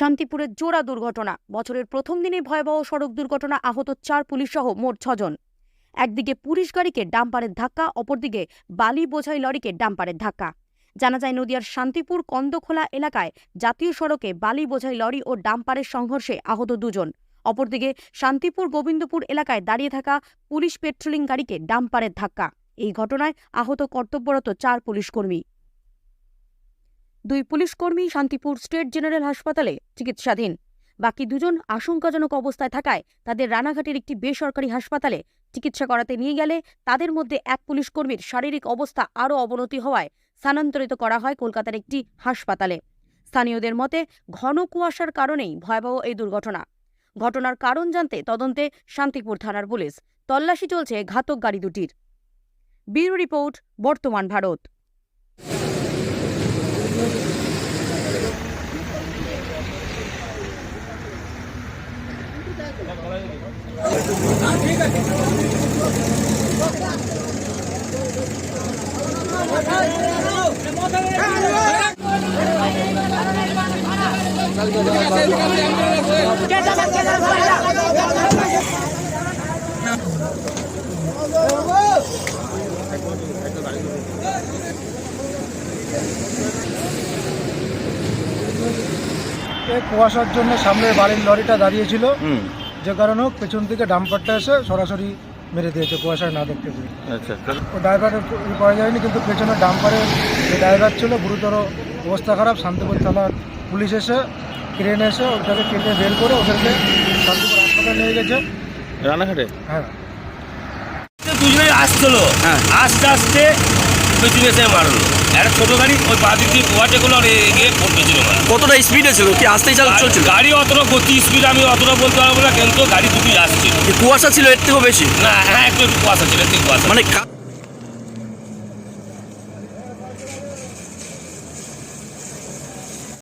শান্তিপুরের জোড়া দুর্ঘটনা। বছরের প্রথম দিনেই ভয়াবহ সড়ক দুর্ঘটনা আহত চার পুলিশ সহ মোট ছজন। একদিকে পুলিশ গাড়িকে ডাম্পারের ধাক্কা, অপরদিকে বালি বোঝাই লরিকে ডাম্পারের ধাক্কা। জানা যায়, নদিয়ার শান্তিপুর কন্দখোলা এলাকায় জাতীয় সড়কে বালি বোঝাই লরি ও ডাম্পারের সংঘর্ষে আহত দুজন। অপরদিকে শান্তিপুর গোবিন্দপুর এলাকায় দাঁড়িয়ে থাকা পুলিশ পেট্রোলিং গাড়িকে ডাম্পারের ধাক্কা। এই ঘটনায় আহত কর্তব্যরত চার পুলিশকর্মী। দুই পুলিশকর্মী শান্তিপুর স্টেট জেনারেল হাসপাতালে চিকিৎসাধীন। বাকি দুজন আশঙ্কাজনক অবস্থায় থাকায় তাদের রানাঘাটের একটি বেসরকারি হাসপাতালে চিকিৎসা করাতে নিয়ে গেলে তাদের মধ্যে এক পুলিশকর্মীর শারীরিক অবস্থা আরও অবনতি হওয়ায় স্থানান্তরিত করা হয় কলকাতার একটি হাসপাতালে। স্থানীয়দের মতে, ঘন কুয়াশার কারণেই ভয়াবহ এই দুর্ঘটনা। ঘটনার কারণ জানতে তদন্তে শান্তিপুর থানার পুলিশ। তল্লাশি চলছে ঘাতক গাড়ি দুটির। ব্যুরো রিপোর্ট, বর্তমান ভারত। কুয়াশার জন্য সামনে বাড়ির লরিটা দাঁড়িয়েছিল। যে কারণে হোক পেছন থেকে ডাম্পারটা এসে সরাসরি মেরে দিয়েছে কুয়াশায় না দেখতে পেয়ে আচ্ছা ও ড্রাইভারের পাওয়া যায়নি কিন্তু পেছনে ডাম্পারের যে ড্রাইভার ছিল গুরুতর অবস্থা খারাপ শান্তিপুর থানার পুলিশ এসে ক্রেন এসে ওটাকে কেটে বের করে ওদেরকে শান্তিপুর হাসপাতালে নিয়ে গেছে। রানাঘাটে? হ্যাঁ। দুজনেই আসছিল। হ্যাঁ। আস্তে আস্তে পেছনে এসে মারলো একটা ছোটো গাড়ি ওই পা দিক দিয়ে ওভারটেক করল আর এগিয়ে ওর পেছনে মারলো কতটা স্পিডে ছিল? কি আসতেই চাল চলছিল? গাড়ি অতটা গতি স্পিড আমি অতটা বলতে পারব না কিন্তু গাড়ি দুটোই আসছিল। কুয়াশা ছিল এর থেকেও বেশি? না হ্যাঁ একটু একটু কুয়াশা ছিল একটু কুয়াশা। মানে